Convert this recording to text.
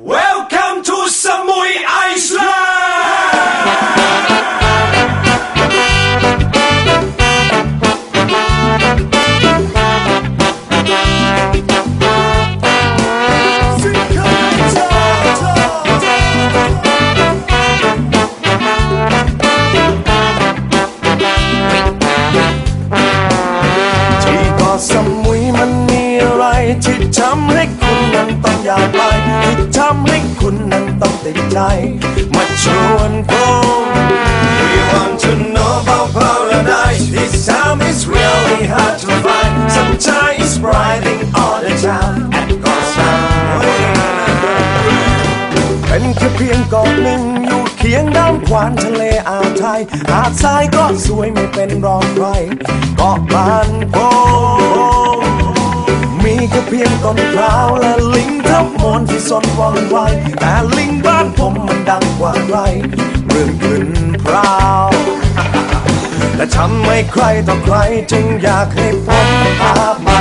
Welcome to Samui Iceland! ที่กาะสมุยมันมีอะไรที่ทำให้คุณนั้นต้องอยากไปที่ทำให้คุณนั้นต้องติดใจ มาชวนผม We want to know about paradise This time is really hard to find Sometimes it's brightening all the time At Got Samui เป็นแค่เพียงเกาะหนึ่งอยู่เคียงน้ำขวานทะเลอ่าวไทยหาดทรายก็สวยไม่เป็นรองใครเกาะบ้านผมมีแค่เพียงต้นพร้าวและลิง อนที่สนว่องไวแต่ลิงบ้านผมมันดังกว่าใครเรื่องขึ้นพราวและทำให้ใครต่อใครจึงอยากให้ผมพาไป